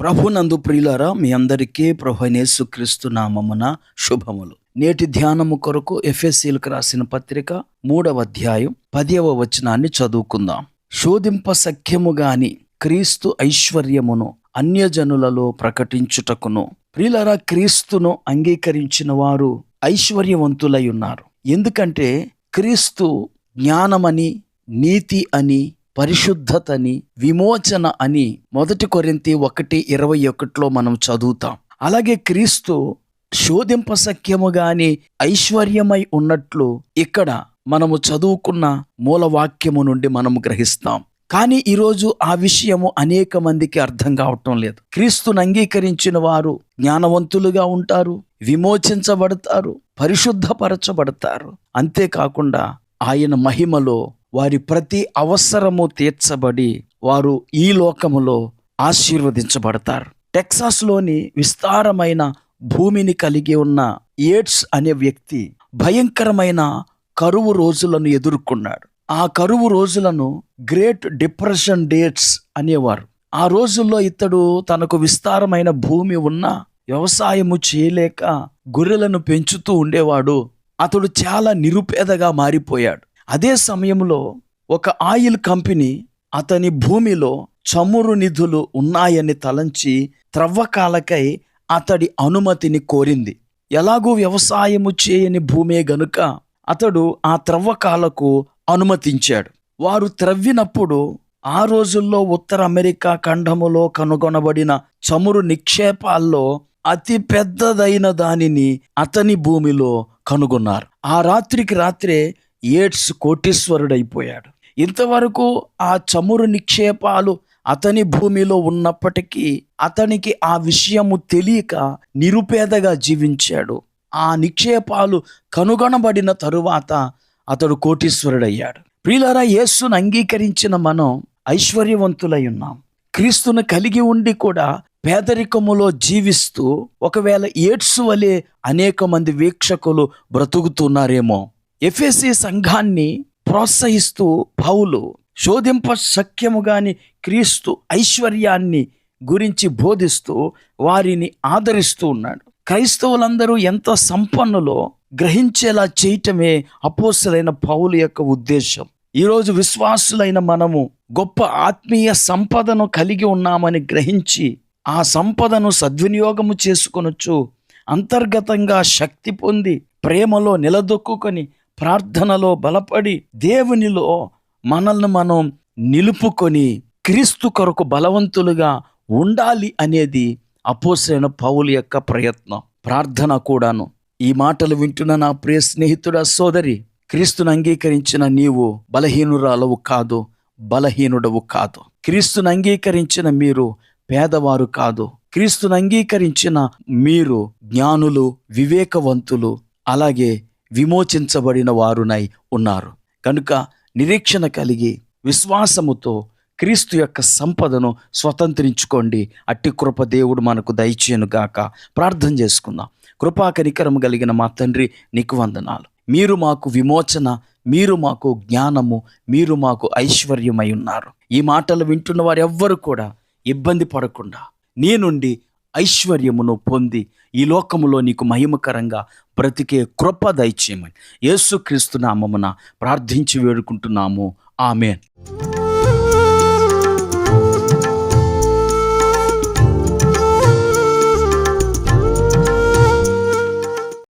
ప్రభునందు ప్రియులారా మీ అందరికీ ప్రభునేసుక్రీస్తు నామమున శుభములు. నేటి ధ్యానము కొరకు ఎఫ్ఎస్సీలకు రాసిన పత్రిక మూడవ అధ్యాయం పదవ వచనాన్ని చదువుకుందాం. శోధింప సఖ్యము గాని క్రీస్తు ఐశ్వర్యమును అన్యజనులలో ప్రకటించుటకును. ప్రియులారా క్రీస్తును అంగీకరించిన వారు ఐశ్వర్యవంతులై ఉన్నారు. ఎందుకంటే క్రీస్తు జ్ఞానమని నీతి అని పరిశుద్ధతని విమోచన అని మొదటి కొరింతి ఒకటి ఇరవై ఒకటిలో మనం చదువుతాం. అలాగే క్రీస్తు శోధింప సఖ్యము గాని ఐశ్వర్యమై ఉన్నట్లు ఇక్కడ మనము చదువుకున్న మూలవాక్యము నుండి మనం గ్రహిస్తాం. కానీ ఈరోజు ఆ విషయము అనేక మందికి అర్థం కావటం లేదు. క్రీస్తును అంగీకరించిన వారు జ్ఞానవంతులుగా ఉంటారు విమోచించబడతారు పరిశుద్ధపరచబడతారు. అంతేకాకుండా ఆయన మహిమలో వారి ప్రతి అవసరము తీర్చబడి వారు ఈ లోకములో ఆశీర్వదించబడతారు. టెక్సాస్లోని విస్తారమైన భూమిని కలిగి ఉన్న ఏడ్స్ అనే వ్యక్తి భయంకరమైన కరువు రోజులను ఎదుర్కొన్నాడు. ఆ కరువు రోజులను గ్రేట్ డిప్రెషన్ డేట్స్ అనేవారు. ఆ రోజుల్లో ఇతడు తనకు విస్తారమైన భూమి ఉన్న వ్యవసాయము చేయలేక గొర్రెలను పెంచుతూ ఉండేవాడు. అతడు చాలా నిరుపేదగా మారిపోయాడు. అదే సమయంలో ఒక ఆయిల్ కంపెనీ అతని భూమిలో చమురు నిధులు ఉన్నాయని తలంచి త్రవ్వకాలకై అతడి అనుమతిని కోరింది. ఎలాగూ వ్యవసాయము చేయని భూమే గనుక అతడు ఆ త్రవ్వకాలకు అనుమతించాడు. వారు త్రవ్వినప్పుడు ఆ రోజుల్లో ఉత్తర అమెరికా ఖండములో కనుగొనబడిన చమురు నిక్షేపాల్లో అతి పెద్దదైన దానిని అతని భూమిలో కనుగొన్నారు. ఆ రాత్రికి రాత్రే ఏడ్స్ కోటీశ్వరుడైపోయాడు. ఇంతవరకు ఆ చమురు నిక్షేపాలు అతని భూమిలో ఉన్నప్పటికీ అతనికి ఆ విషయము తెలియక నిరుపేదగా జీవించాడు. ఆ నిక్షేపాలు కనుగొనబడిన తరువాత అతడు కోటీశ్వరుడయ్యాడు. ప్రియులారా యేసును అంగీకరించిన మనం ఐశ్వర్యవంతులై ఉన్నాం. క్రీస్తును కలిగి ఉండి కూడా పేదరికములో జీవిస్తూ ఒకవేళ ఏడ్స్ వలె అనేక మంది వీక్షకులు బ్రతుకుతున్నారేమో ఎఫ్ఎస్సి సంఘాన్ని ప్రోత్సహిస్తూ పౌలు శోధింప సఖ్యముగాని క్రీస్తు ఐశ్వర్యాన్ని గురించి బోధిస్తూ వారిని ఆదరిస్తూ ఉన్నాడు. క్రైస్తవులందరూ ఎంత సంపన్నులో గ్రహించేలా చేయటమే అపోసలైన పౌలు యొక్క ఉద్దేశం. ఈరోజు విశ్వాసులైన మనము గొప్ప ఆత్మీయ సంపదను కలిగి ఉన్నామని గ్రహించి ఆ సంపదను సద్వినియోగము చేసుకొనొచ్చు అంతర్గతంగా శక్తి పొంది ప్రేమలో నిలదొక్కుకొని ప్రార్థనలో బలపడి దేవునిలో మనల్ని మనం నిలుపుకొని క్రీస్తు కొరకు బలవంతులుగా ఉండాలి అనేది అపోసైన పౌలు యొక్క ప్రయత్నం ప్రార్థన కూడాను. ఈ మాటలు వింటున్న నా ప్రియ స్నేహితుడ సోదరి క్రీస్తును అంగీకరించిన నీవు బలహీనురాలవు కాదు బలహీనుడవు కాదు. క్రీస్తును అంగీకరించిన మీరు పేదవారు కాదు క్రీస్తును అంగీకరించిన మీరు జ్ఞానులు వివేకవంతులు అలాగే విమోచించబడిన వారునై ఉన్నారు. కనుక నిరీక్షణ కలిగి విశ్వాసముతో క్రీస్తు యొక్క సంపదను స్వతంత్రించుకోండి. అట్టి కృప దేవుడు మనకు దయచేయను గాక ప్రార్థన చేసుకుందాం. కృపా కనికరం కలిగిన మా తండ్రి నీకు వందనాలు. మీరు మాకు విమోచన మీరు మాకు జ్ఞానము మీరు మాకు ఐశ్వర్యమై ఉన్నారు. ఈ మాటలు వింటున్న వారెవ్వరు కూడా ఇబ్బంది పడకుండా నీ నుండి ఐశ్వర్యమును పొంది ఈ లోకములో నీకు మహిమకరంగా బ్రతికే కృప దయచేయమని. యేసుక్రీస్తు నామమున ప్రార్థించి వేడుకుంటున్నాము. ఆమెన్.